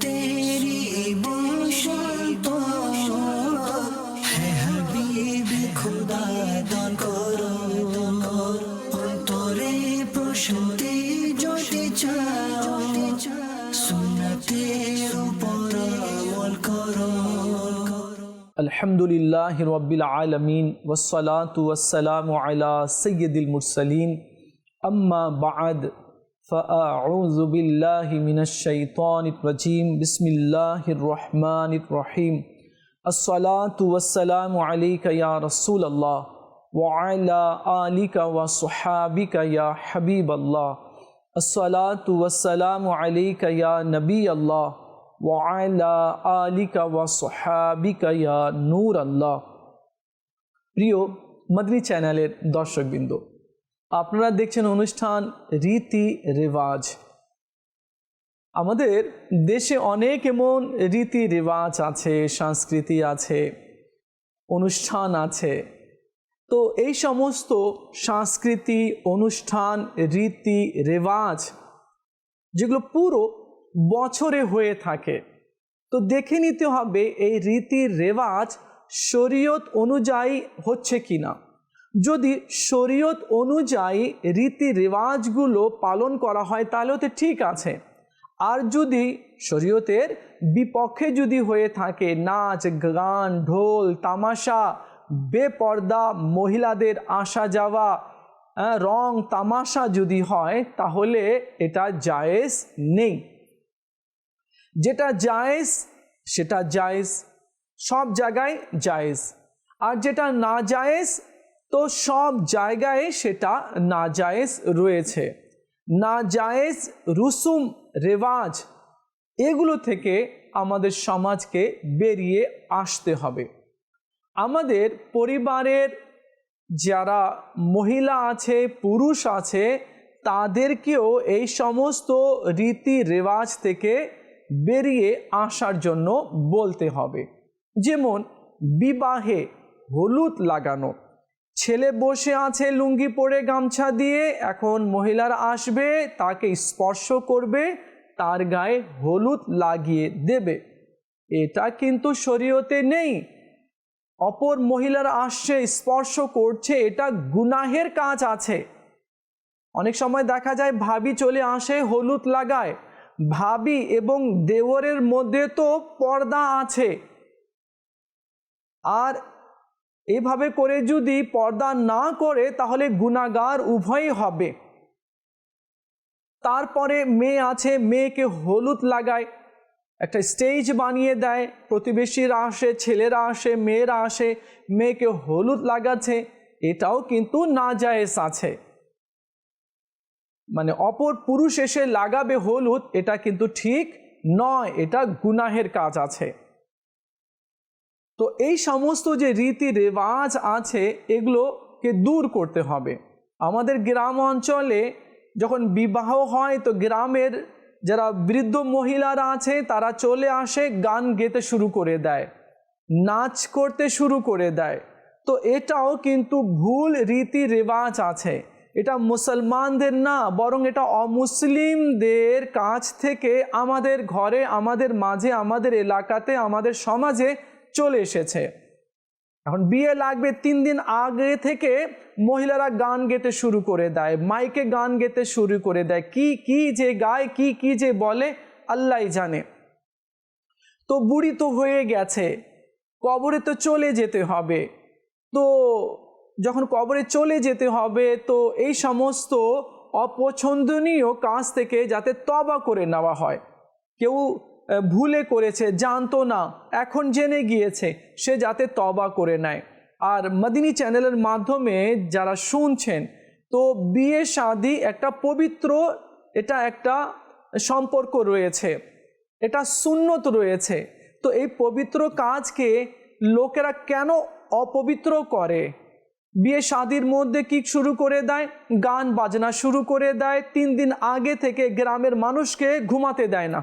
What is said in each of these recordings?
तेरी বসন্ত হে হাবিব খুদা দান করো অন্তরে প্রশান্তি যদি চাও সুন্নতের উপর আমল করো الحمد لله رب العالمين والصلاة والسلام على سيد المرسلين أما بعد فأعوذ بالله من الشيطان الرجيم بسم الله الرحمن الرحيم الصلاة والسلام عليك يا رسول الله وعلى آلك وصحابك يا حبيب الله الصلاة والسلام عليك يا نبي الله ওয়াইলা আলিকা ওয়া সোহাবিকা ইয়া নূর আল্লাহ প্রিয় মদনী চ্যানেলের দর্শকবৃন্দ আপনারা দেখছেন অনুষ্ঠান রীতি রেওয়াজ। আমাদের দেশে অনেক এমন রীতি রেওয়াজ আছে, সংস্কৃতি আছে, অনুষ্ঠান আছে। তো এই সমস্ত সংস্কৃতি, অনুষ্ঠান, রীতি রেওয়াজ, যেগুলো পুরো বছরে হয়ে থাকে, তো দেখে নিতে হবে এই রীতির রেওয়াজ শরীয়ত অনুযায়ী হচ্ছে কি না যদি শরীয়ত অনুযায়ী রীতি রেওয়াজগুলো পালন করা হয় তাহলে তো ঠিক আছে। আর যদি শরীয়তের বিপক্ষে যদি হয়ে থাকে নাচ গান ঢোল তামাশা বেপর্দা মহিলাদের আসা যাওয়া আহ, রং তামাশা যদি হয় তাহলে এটা জায়েজ নেই। যেটা জায়েজ সেটা জায়েজ। সব জায়গায় জায়েজ। আর যেটা না জায়েজ তো সব জায়গায় সেটা না জায়েজ রয়েছে। না জায়েজ রুসুম, রেওয়াজ, এগুলো থেকে আমাদের সমাজকে বেরিয়ে আসতে হবে। আমাদের পরিবারের যারা মহিলা আছে, পুরুষ আছে, তাদেরকেও এই সমস্ত রীতি রেওয়াজ থেকে বেরিয়ে আসার জন্য বলতে হবে। যেমন বিবাহে হলুদ লাগানো ছেলে বসে আছে, লুঙ্গি পরে গামছা দিয়ে। এখন মহিলারা আসবে, তাকে স্পর্শ করবে, তার গায়ে হলুদ লাগিয়ে দেবে। এটা কিন্তু শরীয়তে নেই। অপর মহিলারা আসছে, স্পর্শ করছে, এটা গুনাহের কাজ আছে। অনেক সময় দেখা যায়, ভাবি চলে আসে, হলুদ লাগায়। ভাবি এবং দেওরের মধ্যে তো পর্দা আছে। আর এভাবে করে যদি পর্দা না করে, তাহলে গুণাগার উভয়ই হবে। তারপরে মেয়ে আছে, মেয়েকে হলুদ লাগায়, একটা স্টেজ বানিয়ে দেয়, প্রতিবেশীরা আসে, ছেলেরা আসে, মেয়েরা আসে, মেয়েকে হলুদ লাগাচ্ছে, এটাও কিন্তু না জায়েজ আছে। মানে অপর পুরুষ এসে লাগাবে হলুদ, এটা কিন্তু ঠিক নয়, এটা গুনাহের কাজ আছে। তো এই সমস্ত যে রীতি রেওয়াজ আছে, এগুলোকে দূর করতে হবে। আমাদের গ্রাম অঞ্চলে যখন বিবাহ হয়, তো গ্রামের যারা বৃদ্ধ মহিলারা আছে, তারা চলে আসে, গান গেতে শুরু করে দেয়, নাচ করতে শুরু করে দেয়। তো এটাও কিন্তু ভুল রীতি রেওয়াজ আছে। এটা মুসলমানদের না, বরং এটা অমুসলিমদের কাছ থেকে আমাদের ঘরে, আমাদের মাঝে, আমাদের এলাকাতে, আমাদের সমাজে চলে এসেছে। এখন বিয়ে লাগবে তিন দিন আগে থেকে মহিলারা গান গেতে শুরু করে দেয়, মাইকে গান গেতে শুরু করে দেয়। কি কি যে গায়, কি কি যে বলে আল্লাহ জানে। তো বুড়ি তো হয়ে গেছে, কবরে তো চলে যেতে হবে। তো যখন কবরে চলে যেতে হবে, তো এই সমস্ত অপছন্দনীয় কাজ থেকে যাতে তবা করে নেওয়া হয়। কেউ ভুলে করেছে, জানতো না, এখন জেনে গিয়েছে, সে যাতে তবা করে নেয়। আর মদিনী চ্যানেলের মাধ্যমে যারা শুনছেন, তো বিয়ে শাদি একটা পবিত্র, এটা একটা সম্পর্ক রয়েছে, এটা সুন্নত রয়েছে, তো এই পবিত্র কাজকে লোকেরা কেন অপবিত্র করে? বিয়ে শাদির মধ্যে কি শুরু করে দেয়? গান বাজনা শুরু করে দেয়, তিন দিন আগে থেকে গ্রামের মানুষকে ঘুমাতে দেয় না।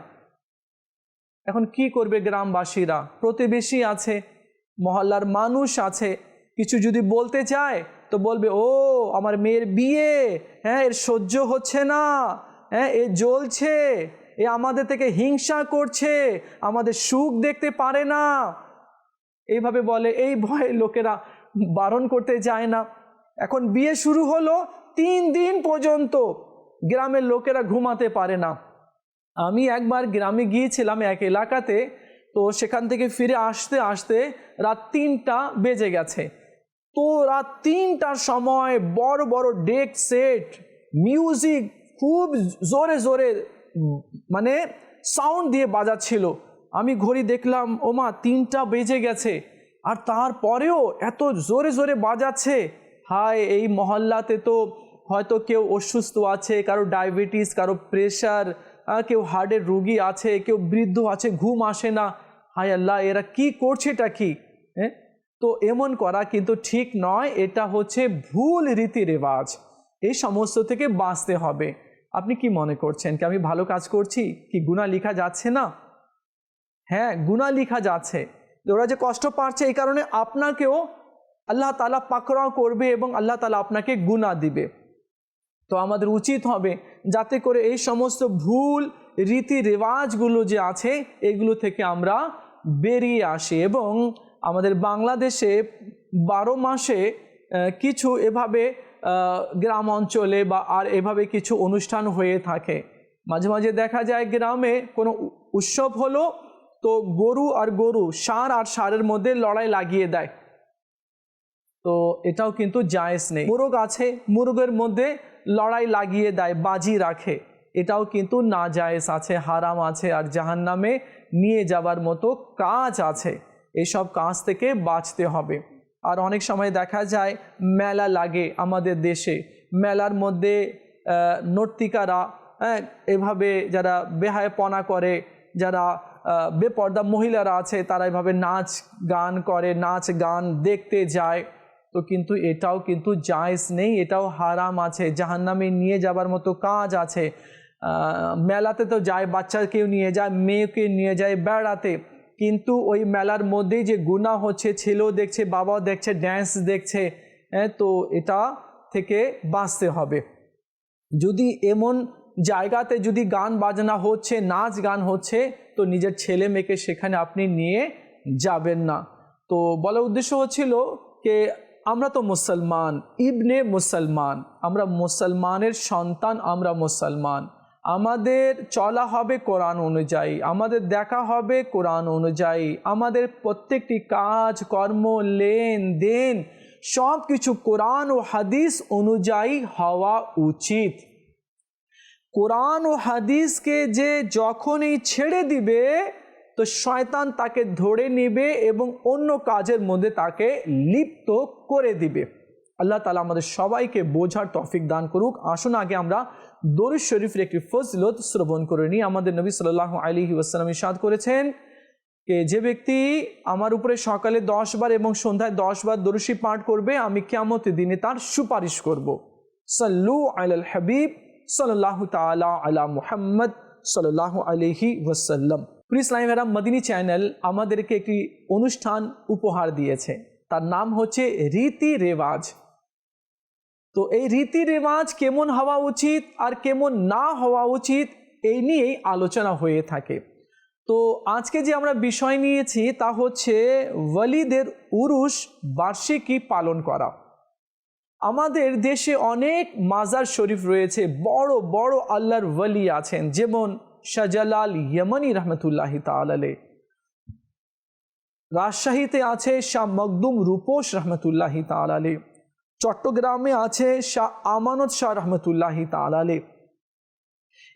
এখন কি করবে গ্রামবাসীরা? প্রতিবেশী আছে, মহল্লার মানুষ আছে, কিছু যদি বলতে চায়, তো বলবে, ও, আমার মেয়ের বিয়ে হ্যাঁ এর সহ্য হচ্ছে না হ্যাঁ এ জ্বলছে, এ আমাদের থেকে হিংসা করছে, আমাদের সুখ দেখতে পারে না। এইভাবে বলে, এই ভয়ে লোকেরা বারণ করতে যায় না। এখন বিয়ে শুরু হলো তিন দিন পর্যন্ত। গ্রামের লোকেরা ঘুমাতে পারে না। আমি একবার গ্রামে গিয়েছিলাম এক এলাকাতে, তো সেখান থেকে ফিরে আসতে আসতে রাত তিনটা বেজে গেছে। তো রাত তিনটার সময় বড় বড় ডেক সেট মিউজিক খুব জোরে জোরে মানে সাউন্ড দিয়ে বাজাচ্ছিল। আমি ঘড়ি দেখলাম, ওমা, তিনটা বেজে গেছে। আর তারপরেও এত জোরে জোরে বাজাচ্ছে। হায়, এই মহল্লাতে তো হয়তো কেউ অসুস্থ আছে, কারও ডায়াবেটিস কারও প্রেশার কেউ হার্টের রুগী আছে, কেউ বৃদ্ধ আছে, ঘুম আসে না। হায় আল্লাহ, এরা কি করছেটা কি? হ্যাঁ তো এমন করা কিন্তু ঠিক নয়, এটা হচ্ছে ভুল রীতি রেওয়াজ এই সমস্ত থেকে বাঁচতে হবে। আপনি কি মনে করছেন, কি আমি ভালো কাজ করছি? কি গুণা লিখা যাচ্ছে না? হ্যাঁ গুণা লিখা যাচ্ছে। ওরা যে কষ্ট পাচ্ছে এই কারণে আপনাকেও আল্লাহ তালা পাকড়াও করবে এবং আল্লাহ তালা আপনাকে গুণা দিবে। তো আমাদের উচিত হবে যাতে করে এই সমস্ত ভুল রীতি রেওয়াজগুলো যে আছে, এগুলো থেকে আমরা বেরিয়ে আসি এবং আমাদের বাংলাদেশে বারো মাসে কিছু এভাবে গ্রাম অঞ্চলে বা আর এভাবে কিছু অনুষ্ঠান হয়ে থাকে। মাঝে মাঝে দেখা যায় গ্রামে কোনো উৎসব হলো তো গরু আর গরু ষাঁড় আর ষাঁড়ের মধ্যে লড়াই লাগিয়ে দেয়। তো এটাও কিন্তু জায়েজ নেই। মুরগ আছে, মুরগের মধ্যে লড়াই লাগিয়ে দেয়, বাজি রাখে। এটাও কিন্তু না জায়েজ আছে, হারাম আছে আর জাহান নামে নিয়ে যাবার মতো কাজ আছে। এসব কাজ থেকে বাঁচতে হবে। আর অনেক সময় দেখা যায়, মেলা লাগে আমাদের দেশে। মেলার মধ্যে নর্তিকারা হ্যাঁ এভাবে যারা বেহায়পনা করে, যারা বেপর্দা মহিলারা আছে, তারা এভাবে নাচ গান করে, নাচ গান দেখতে যায়। তো কিন্তু এটাও কিন্তু জায়েজ নেই এটাও হারাম আছে। জাহান্নামে নিয়ে যাবার মতো কাজ আছে। মেলাতে তো যায় বাচ্চাকেও নিয়ে যায় মেয়েকে নিয়ে যায় বেড়াতে। কিন্তু ওই মেলার মধ্যেই যে গুণা হচ্ছে ছেলেও দেখছে বাবাও দেখছে ড্যান্স দেখছে হ্যাঁ, তো এটা থেকে বাঁচতে হবে। যদি এমন জায়গাতে যদি গান বাজনা হচ্ছে নাচ গান হচ্ছে তো নিজের ছেলে মেয়েকে সেখানে আপনি নিয়ে যাবেন না। তো বলার উদ্দেশ্য হচ্ছিল আমরা তো মুসলমান, ইবনে মুসলমান। আমরা মুসলমানের সন্তান, আমরা মুসলমান। আমাদের চলা হবে কোরআন অনুযায়ী, আমাদের দেখা হবে কোরআন অনুযায়ী। আমাদের প্রত্যেকটি কাজ, কর্ম লেনদেন সব কিছু কোরআন ও হাদিস অনুযায়ী হওয়া উচিত। কোরআন ও হাদিসকে যে যখনই ছেড়ে দিবে তো শয়তান তাকে ধরে নেবে এবং অন্য কাজের মধ্যে তাকে লিপ্ত করে দিবে। আল্লাহ তালা আমাদের সবাইকে বোঝার তফিক দান করুক। আসুন আগে আমরা দরুদ শরীফের একটি ফজলত শ্রবণ করে নিই। আমাদের নবী সাল্লাহ আলী ওয়াসালাম ইসাদ করেছেন কে, যে ব্যক্তি আমার উপরে সকালে দশ বার এবং সন্ধ্যায় দশ বার দরুশি পাঠ করবে, আমি কেমত দিনে তার সুপারিশ করব। সাল্লু আল হাবিব সাল্লাহ তালা আলা মুহাম্মদ সাল্লাহ আলহি ওয়াসাল্লাম। প্রিস লাইমেরা মদিনী চ্যানেল আমাদেরকে একটি অনুষ্ঠান উপহার দিয়েছে। তার নাম হচ্ছে রীতি রেওয়াজ। তো এই রীতি রেওয়াজ কেমন হওয়া উচিত আর কেমন না হওয়া উচিত এই নিয়েই আলোচনা হয়ে থাকে। তো আজকে যে আমরা বিষয় নিয়েছি তা হচ্ছে ওয়ালিদের উরুস বার্ষিকী পালন করা। আমাদের দেশে অনেক মাজার শরীফ রয়েছে, বড় বড় আল্লাহর ওয়ালি আছেন, যেমন শাহজালাল ইয়মনি রহমতুল্লাহ তালালে রাজশাহীতে আছে শাহ মকদুম রূপোশ রহমতুল্লাহ তালালে চট্টগ্রামে আছে শাহ আমানত শাহ রহমতুল্লাহ তালালে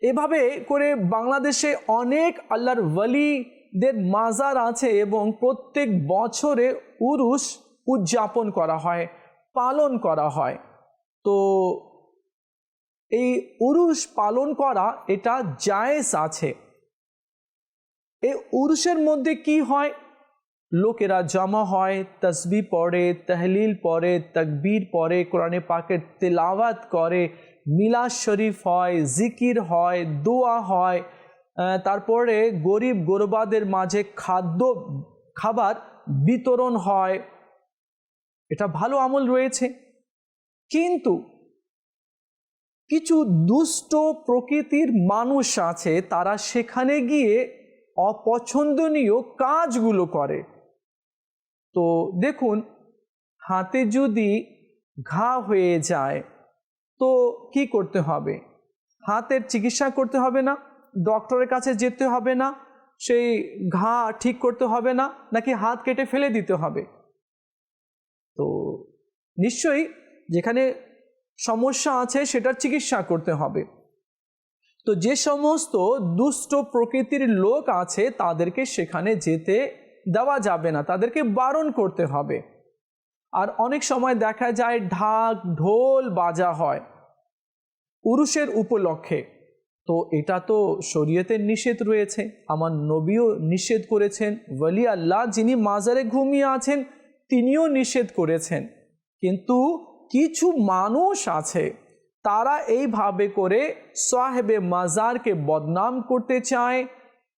এভাবে করে বাংলাদেশে অনেক আল্লাহর ওয়ালিদের মাজার আছে এবং প্রত্যেক বছরে উরুস উদযাপন করা হয়, পালন করা হয়। তো এই উরুস পালন করা এটা জায়েজ আছে। এই উরুষের মধ্যে কি হয়? লোকেরা জমা হয়, তসবি পড়ে, তহলিল পড়ে, তকবীর পড়ে, কোরআনে পাকের তেলাওয়াত করে, মিলাদ শরীফ হয়, জিকির হয়, দোয়া হয় তারপরে গরিব গরবাদের মাঝে খাদ্য, খাবার বিতরণ হয়। এটা ভালো আমল রয়েছে। কিন্তু কিছু দুষ্ট প্রকৃতির মানুষ আছে, তারা সেখানে গিয়ে অপছন্দনীয় কাজগুলো করে। তো দেখুন, হাতে যদি ঘা হয়ে যায়, তো কি করতে হবে? হাতের চিকিৎসা করতে হবে না? ডক্টরের কাছে যেতে হবে না? সেই ঘা ঠিক করতে হবে না? নাকি হাত কেটে ফেলে দিতে হবে? তো নিশ্চয়ই যেখানে সমস্যা আছে, সেটার চিকিৎসা করতে হবে। তো যে সমস্ত দুষ্ট প্রকৃতির লোক আছে, তাদেরকে সেখানে যেতে দেওয়া যাবে না। তাদেরকে বারণ করতে হবে। আর অনেক সময় দেখা যায়, ঢাক, ঢোল বাজা হয় পুরুষের উপলক্ষে। তো এটা তো শরীয়তের নিষেধ রয়েছে। আমার নবীও নিষেধ করেছেন ওয়ালি আল্লাহ যিনি মাজারে ঘুমিয়ে আছেন, তিনিও নিষেধ করেছেন। কিন্তু কিছু মানুষ আছে, তারা এইভাবে করে সাহেবে মাজারকে বদনাম করতে চায়,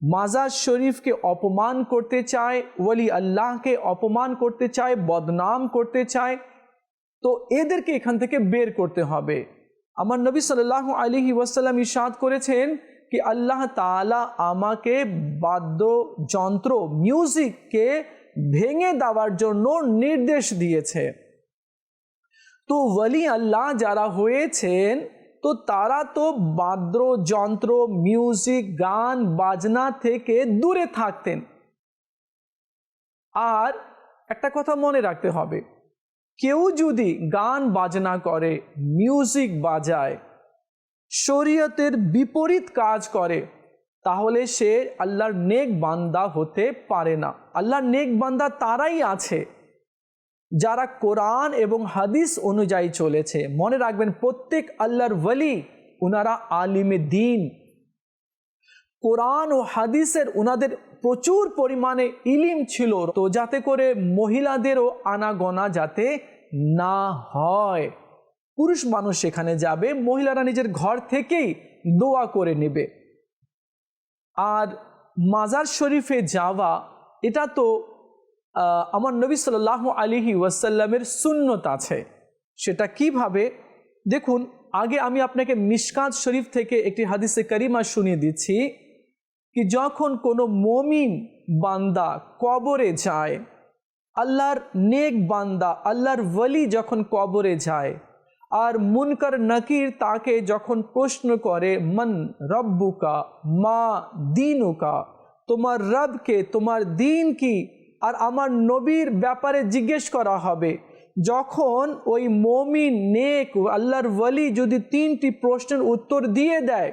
মাজার শরীফকে অপমান করতে চায় ওয়ালি আল্লাহকে অপমান করতে চায়, বদনাম করতে চায়। তো এদেরকে এখান থেকে বের করতে হবে। আমার নবী সাল্লাহ আলিহি ওয়াসাল্লাম ইশাদ করেছেন কি আল্লাহ তাআলা আমাকে বাদ্যযন্ত্র মিউজিককে ভেঙে দেওয়ার জন্য নির্দেশ দিয়েছে। তো ওয়ালি আল্লাহ যারা হয়েছেন, তো তারা তো বাদ্যযন্ত্র মিউজিক গান, বাজনা থেকে দূরে থাকতেন। আর একটা কথা মনে রাখতে হবে, কেউ যদি গান বাজনা করে মিউজিক বাজায়, শরীয়তের বিপরীত কাজ করে, তাহলে সে আল্লাহর নেক বান্দা হতে পারে না। আল্লাহর নেক বান্দা তারাই আছে। যারা কোরআন এবং হাদিস অনুযায়ী চলেছে, মনে রাখবেন প্রত্যেক আল্লাহর ওয়ালি ওনারা আলিমে দিন। কোরআন ও হাদিসের ওনাদের প্রচুর পরিমাণে ইলিম ছিল, তো যাতে করে মহিলাদেরও আনাগোনা যাতে না হয়। পুরুষ মানুষ সেখানে যাবে, মহিলারা নিজের ঘর থেকেই দোয়া করে নেবে। আর মাজার শরীফে যাওয়া, এটা তো আমার নবী সাল্লাহ আলিহি ওয়াসাল্লামের সুন্নত আছে। সেটা কীভাবে? দেখুন, আগে আমি আপনাকে মিশকাত শরীফ থেকে একটি হাদিসে করিমা শুনিয়ে দিচ্ছি কি যখন কোনো মমিন বান্দা কবরে যায়, আল্লাহর নেক বান্দা, আল্লাহর ওয়ালি যখন কবরে যায়, আর মুনকার নকির তাকে যখন প্রশ্ন করে, মন রব্বুকা, মা দিনুকা, তোমার রবকে, তোমার দিন কি? আর আমার নবীর ব্যাপারে জিজ্ঞেস করা হবে। যখন ওই মমিন নেক আল্লাহর ওয়ালি যদি তিনটি প্রশ্নের উত্তর দিয়ে দেয়,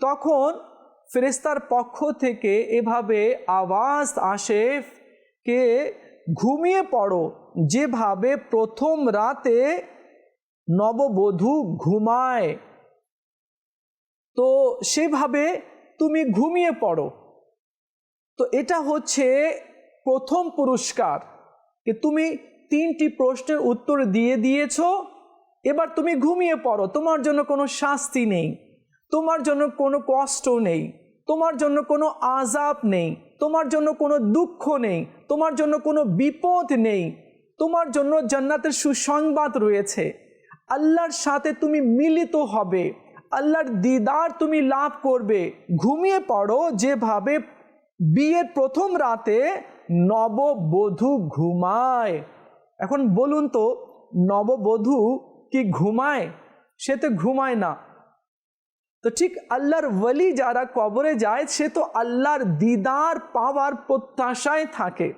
তখন ফেরেস্তার পক্ষ থেকে এভাবে আওয়াজ আসে কে, ঘুমিয়ে পড়ো। যেভাবে প্রথম রাতে নববধূ ঘুমায়, তো সেভাবে তুমি ঘুমিয়ে পড়ো। তো এটা হচ্ছে প্রথম পুরস্কার যে তুমি তিনটি প্রশ্নের উত্তর দিয়ে দিয়েছ, এবার তুমি ঘুমিয়ে পড়ো। তোমার জন্য কোনো শাস্তি নেই। তোমার জন্য কোনো কষ্ট নেই। তোমার জন্য কোনো আজাব নেই। তোমার জন্য কোনো দুঃখ নেই। তোমার জন্য কোনো বিপদ নেই। তোমার জন্য জান্নাতের সুসংবাদ রয়েছে। আল্লাহর সাথে তুমি মিলিত হবে। আল্লাহর দিদার তুমি লাভ করবে। ঘুমিয়ে পড়ো যেভাবে বিয়ের প্রথম রাতে নববধূ ঘুমায়। এখন বলুন তো, নববধূ কি ঘুমায়? সে তো ঘুমায় না। তো ঠিক আল্লাহর ওয়ালি যারা কবরে যায়, সে তো আল্লাহর দিদার পাওয়ার প্রত্যাশায় থাকে।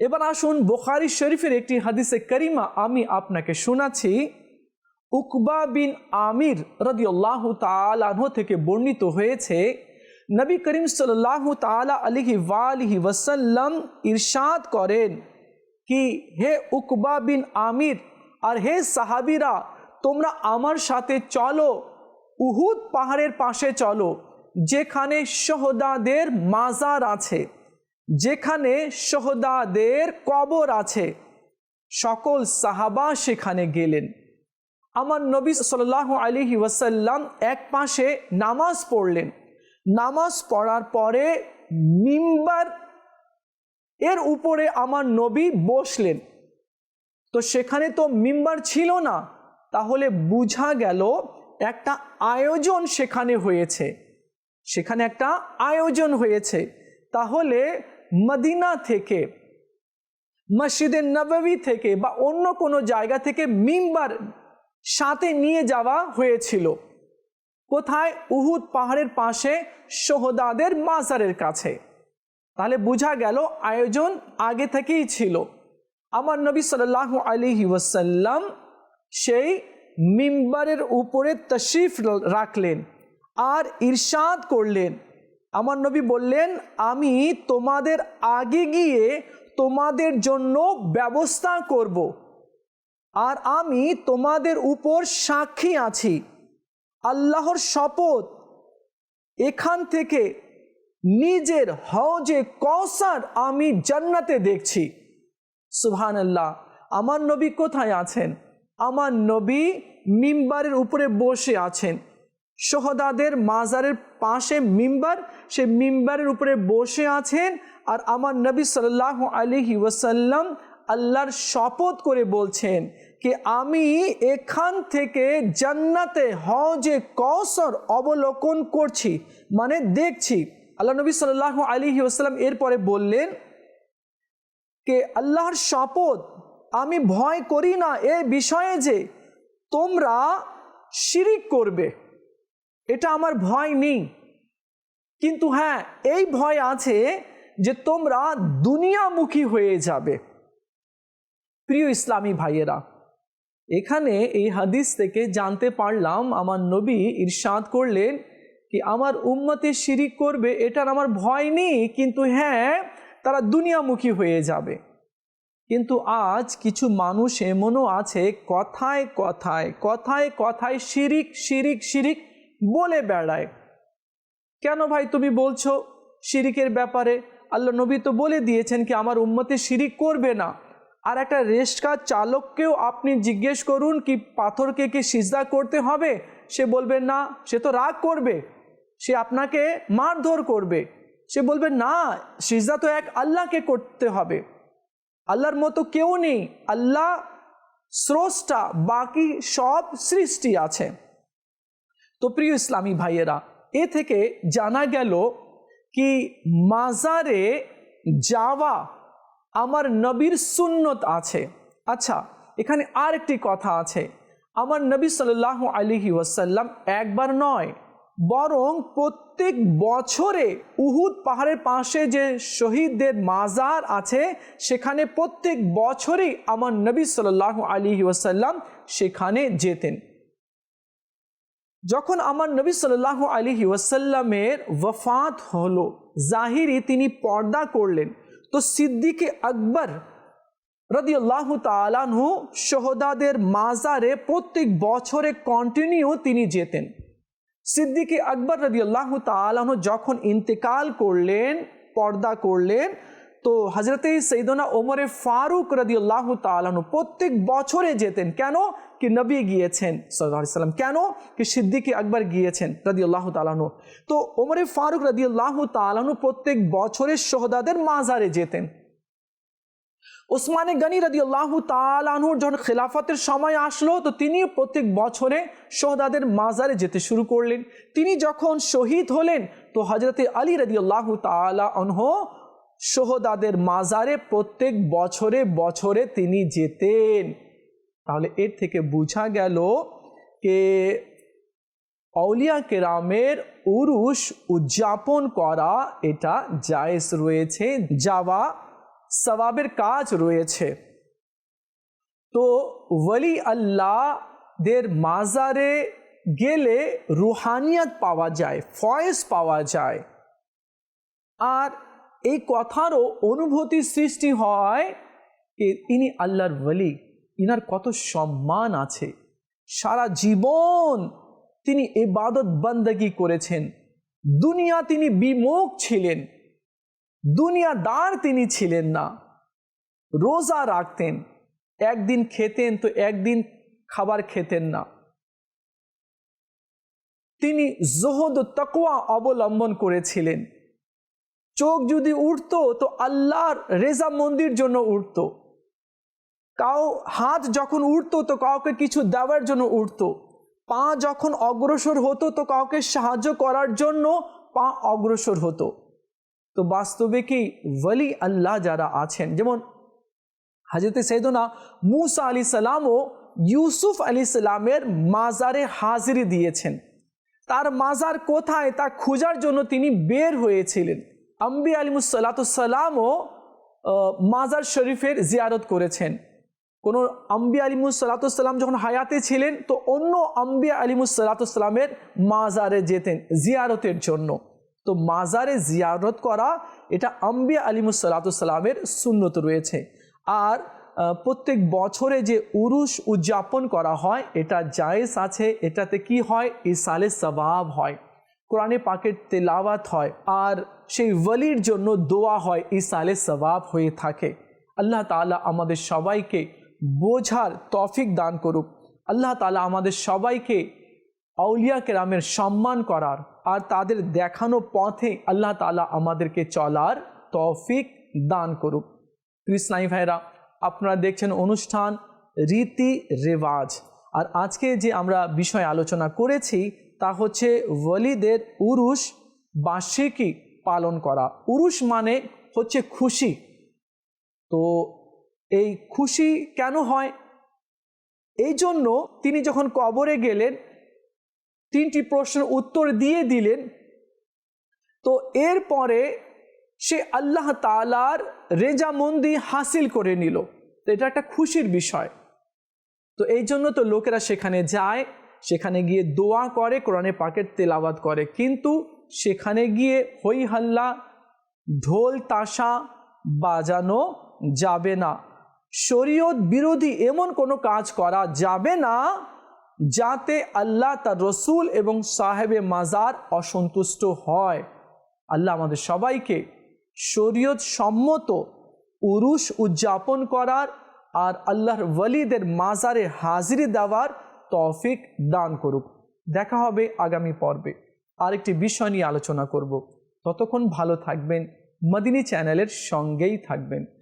এবার আসুন বোখারি শরীফের একটি হাদিসে করিমা আমি আপনাকে শোনাচ্ছি। উকবা বিন আমির রদিউল্লাহ তালাহ থেকে বর্ণিত হয়েছে নবী করিম সাল্লাহ তালা আলিহি ওয়ালিহি ওয়াসাল্লাম ইরশাদ করেন কি, হে উকবা বিন আমির আর হে সাহাবিরা, তোমরা আমার সাথে চলো, উহুদ পাহাড়ের পাশে চলো, যেখানে শহদাদের মাজার আছে, যেখানে শহদাদের কবর আছে। সকল সাহাবা সেখানে গেলেন। আমার নবী সাল্লাহ আলিহি ওয়াসাল্লাম এক পাশে নামাজ পড়লেন। নামাজ পড়ার পরে মিম্বার এর উপরে আমার নবী বসলেন। তো সেখানে তো মিম্বার ছিল না, তাহলে বুঝা গেল একটা আয়োজন সেখানে হয়েছে। সেখানে একটা আয়োজন হয়েছে। তাহলে মদিনা থেকে, মসজিদে নববী থেকে বা অন্য কোনো জায়গা থেকে মিম্বার সাথে নিয়ে যাওয়া হয়েছিল। কোথায়? উহুদ পাহাড়ের পাশে সোহদাদের মাজারের কাছে। তাহলে বোঝা গেল আয়োজন আগে থেকেই ছিল। আমার নবী সাল্লাহ আলিহি ওয়াসাল্লাম সেই মিম্বারের উপরে তশরিফ রাখলেন আর ইরশাদ করলেন। আমার নবী বললেন, আমি তোমাদের আগে গিয়ে তোমাদের জন্য ব্যবস্থা করব। আর আমি তোমাদের উপর সাক্ষী আছি। আল্লাহর শপথ এখান থেকে নিজের হজে কৌসার আমি জান্নাতে দেখছি। সুহান আল্লাহ আমার নবী কোথায় আছেন? আমার নবী মিম্বারের উপরে বসে আছেন। সোহদাদের মাজারের পাশে মিম্বার, সে মিম্বারের উপরে বসে আছেন আর আমার নবী সাল্লাহ আলহি ওয়াসাল্লাম আল্লাহর শপথ করে বলছেন কি আমি এখান থেকে জান্নাতে হজে কসর অবলোকন করছি মানে দেখছি আল্লাহ নবী সাল্লাহ আলহি ওসাল্লাম এরপরে বললেন কে আল্লাহর শপথ আমি ভয় করি না এ বিষয়ে যে তোমরা শিরিক করবে। এটা আমার ভয় নেই। কিন্তু হ্যাঁ এই ভয় আছে যে তোমরা দুনিয়ামুখী হয়ে যাবে। প্রিয় ইসলামী ভাইয়েরা এখানে এই হাদিস থেকে জানতে পারলাম, আমার নবী ইরশাদ করলেন কি, আমার উম্মতে শিরিক করবে, এটার আমার ভয় নেই, কিন্তু হ্যাঁ তারা দুনিয়ামুখী হয়ে যাবে। কিন্তু আজ কিছু মানুষ এমনও আছে, কথায় কথায় কথায় কথায় শিরিক শিরিক শিরিক বলে বেড়ায়। কেন ভাই তুমি বলছো শিরিকের ব্যাপারে? আল্লাহ নবী তো বলে দিয়েছেন কি, আমার উম্মতে শিরিক করবে না। আর একটা রেস্টকার চালককেও আপনি জিজ্ঞেস করুন কি পাথরকে কি সিজদা করতে হবে? সে বলবে, না, সে তো রাগ করবে। সে আপনাকে মারধর করবে। সে বলবে, না, সিজদা তো এক আল্লাহকে করতে হবে। আল্লাহর মতো কেউ নেই। আল্লাহ স্রষ্টা, বাকি সব সৃষ্টি আছে। তো প্রিয় ইসলামী ভাইয়েরা, এ থেকে জানা গেল কি মাজারে যাওয়া আমার নবীর সুন্নত আছে। আচ্ছা এখানে আর একটি কথা আছে। আমার নবী সাল্লাহ আলিহি ওয়াসাল্লাম একবার নয়, বরং প্রত্যেক বছরে উহুদ পাহাড়ের পাশে যে শহীদদের মাজার আছে, সেখানে প্রত্যেক বছরেই আমার নবী সাল্লাহ আলিহি ওয়াসাল্লাম সেখানে যেতেন। যখন আমার নবী সাল্লাহ আলিহি ওয়াসাল্লামের ওয়ফাত হলো, জাহিরি তিনি পর্দা করলেন। তো সিদ্দিকে আকবর রদিয়াল্লাহ তালানহু শহদাদের মাজারে প্রত্যেক বছরে কন্টিনিউ তিনি যেতেন। সিদ্দিকে আকবর রদিয়াল্লাহ তালানহু যখন ইন্তেকাল করলেন, পর্দা করলেন, তো হজরতে সৈদনা ওমরে ফারুক রদিউল্লাহ তালানু প্রত্যেক বছরে যেতেন। কেন? কি নবী গিয়েছেন সাল্লাম। কেন? কি সিদ্দিকি আকবর গিয়েছেন রদিউল্লাহ তালানু তো ওমরে ফারুক রদিউল্লাহ তালানু প্রত্যেক বছরে সোহদাদের মাজারে যেতেন। ওসমানে গনি রদি আল্লাহ তালাহুর যখন খেলাফতের সময় আসলো, তো তিনি প্রত্যেক বছরে সোহদাদের মাজারে যেতে শুরু করলেন। তিনি যখন শহীদ হলেন, তো হজরতে আলী রদি আল্লাহ তালা সোহদাদের মাজারে প্রত্যেক বছরে বছরে তিনি যেতেন। তাহলে এর থেকে বোঝা গেল কে অলিয়া কেরামের উরুষ উদযাপন করা এটা জায়েজ রয়েছে, যাওয়া সবাবের কাজ রয়েছে। তো ওলি আল্লাহদের মাজারে গেলে রুহানিয়াত পাওয়া যায়, ফয়েজ পাওয়া যায়। আর এই কথারও অনুভূতি সৃষ্টি হয় যে ইনি আল্লাহর ওলি। ইনার কত সম্মান আছে। সারা জীবন তিনি এবাদত বন্দগি করেছেন। দুনিয়া তিনি বিমুখ ছিলেন। দুনিয়াদার তিনি ছিলেন না। রোজা রাখতেন। একদিন খেতেন তো একদিন খাবার খেতেন না। তিনি জোহদ তকোয়া অবলম্বন করেছিলেন। চোখ যদি উঠতো তো আল্লাহর রেজা মন্দির জন্য উঠত কাউ হাত যখন উঠতো তো কাউকে কিছু দেওয়ার জন্য উঠতো পা যখন অগ্রসর হতো তো কাউকে সাহায্য করার জন্য পা অগ্রসর হতো। তো বাস্তবে কি ওয়ালি আল্লাহ যারা আছেন, যেমন হাজরতে সৈদনা মুসা আলি সালামও ইউসুফ আলি সালামের মাজারে হাজিরি দিয়েছেন। তার মাজার কোথায় তা খোঁজার জন্য তিনি বের হয়েছিলেন। আম্বি আলিমুসাল্লাতুসাল্লামও মাজার শরীফের জিয়ারত করেছেন। কোনো আম্বিয়া আলিমুসাল্লাতুসাল্লাম যখন হায়াতে ছিলেন, তো অন্য আম্বিয়া আলিমুসাল্লাতুসাল্লামের মাজারে যেতেন জিয়ারতের জন্য। তো মাজারে জিয়ারত করা, এটা আম্বিয়া আলিমুসাল্লাতুসাল্লামের শূন্যত রয়েছে। আর প্রত্যেক বছরে যে উরুস উদযাপন করা হয়, এটা জায়েজ আছে, এটাতে কি হয়? ইসালে সবাব হয়। কোরআনে পাকের তেলাওয়াত হয়। আর সেই ওয়ালির জন্য দোয়া হয় ইসালে সবাব হয়ে থাকে। আল্লাহ তাআলা আমাদের সবাইকে বোঝার তফিক দান করুক। আল্লাহ তালা আমাদের সবাইকে আউলিয়া কেরামের সম্মান করার আর তাদের দেখানো পথে আল্লাহ তালা আমাদেরকে চলার তৌফিক দান করুক। কৃষ্ণাই ভাইরা আপনারা দেখছেন অনুষ্ঠান রীতি রেওয়াজ। আর আজকে যে আমরা বিষয় আলোচনা করেছি তা হচ্ছে ওয়ালিদের উরুস বার্ষিকী পালন করা। উরুস মানে হচ্ছে খুশি। তো এই খুশি কেন হয়? এই জন্য তিনি যখন কবরে গেলেন, তিনটি প্রশ্নের উত্তর দিয়ে দিলেন। তো এরপরে সে আল্লাহ তালার রেজামন্দি হাসিল করে নিল। তো এটা একটা খুশির বিষয়। তো এই জন্য তো লোকেরা সেখানে যায়, সেখানে গিয়ে দোয়া করে, কোরআনে পাকের তেলাওয়াত করে। কিন্তু সেখানে গিয়ে হই হাল্লা ঢোল তাসা বাজানো যাবে না। শরীয়ত বিরোধী এমন কোনো কাজ করা যাবে না যাতে আল্লাহ তার রসুল এবং সাহেবে মাজার অসন্তুষ্ট হয়। আল্লাহ আমাদের সবাইকে শরীয়ত সম্মত উরুষ উদযাপন করার আর আল্লাহর ওয়ালিদের মাজারে হাজিরি দেওয়ার তৌফিক দান করুক। দেখা হবে আগামী পর্বে। আরেকটি বিষয় নিয়ে আলোচনা করব। ততক্ষণ ভালো থাকবেন। মদিনী চ্যানেলের সঙ্গেই থাকবেন।